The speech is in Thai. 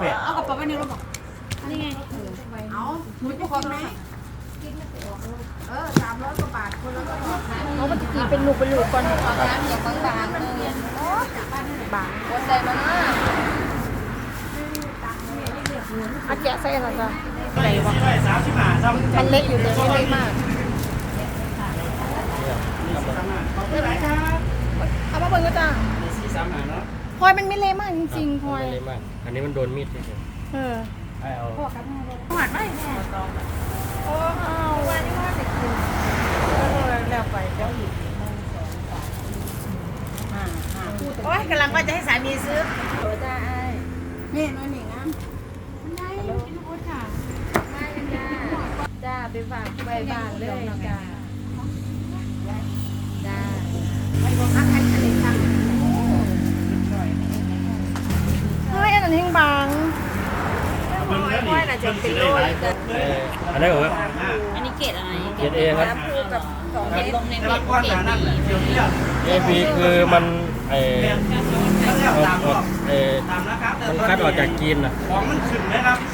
แปดเอากระเป๋าไปในรถบอกอันนี้ไงเอาหนูจะกินไหมเออสามร้อยกว่าบาทคนละก็พอเอามันกี่เป็นลูกเป็นลูกก่อนเอาน้ำอย่างบางๆเลยบางหัวใจมันมากอาแกะใส่อะไรจ้ะอะไรวะสามสิบบาทมันเล็กอยู่แต่ไม่เล็กมากเท่าไหร่ครับเอามาเบิ่งก็จ้าสี่สามหาเนาะ พลอยมันไม่เละมากจริงๆพลอย ไม่เลยมากอันนี้มันโดนมีดเฉยเออๆเอาหวานไหมโอ้เอาวันนี้ว่าจะกินแล้วไปเจ้าหญิงโอ้ยกำลังว่าจะให้สามีซื้อโอ้จ้าไอ้นี่น้อยหนิงนะได้กินทุกคนค่ะได้จ้าจ้าไปฝากไปบ้านเลยจ้าจ้า มันแห้งบางเบิ่งแล้วนี่เบิ่งสิได้วยคนอันนี้เหรออันนี้เกรดอะไรเกรด A ครับคู่กับสองเกรดลงในเว็ละบก้อนเกรหนาดนั่นดีเดียวเดียว AP คือมันไอแม่นแล้วเอาตามออกเออตามนะครับแต่มันตัดออกจากกินนะ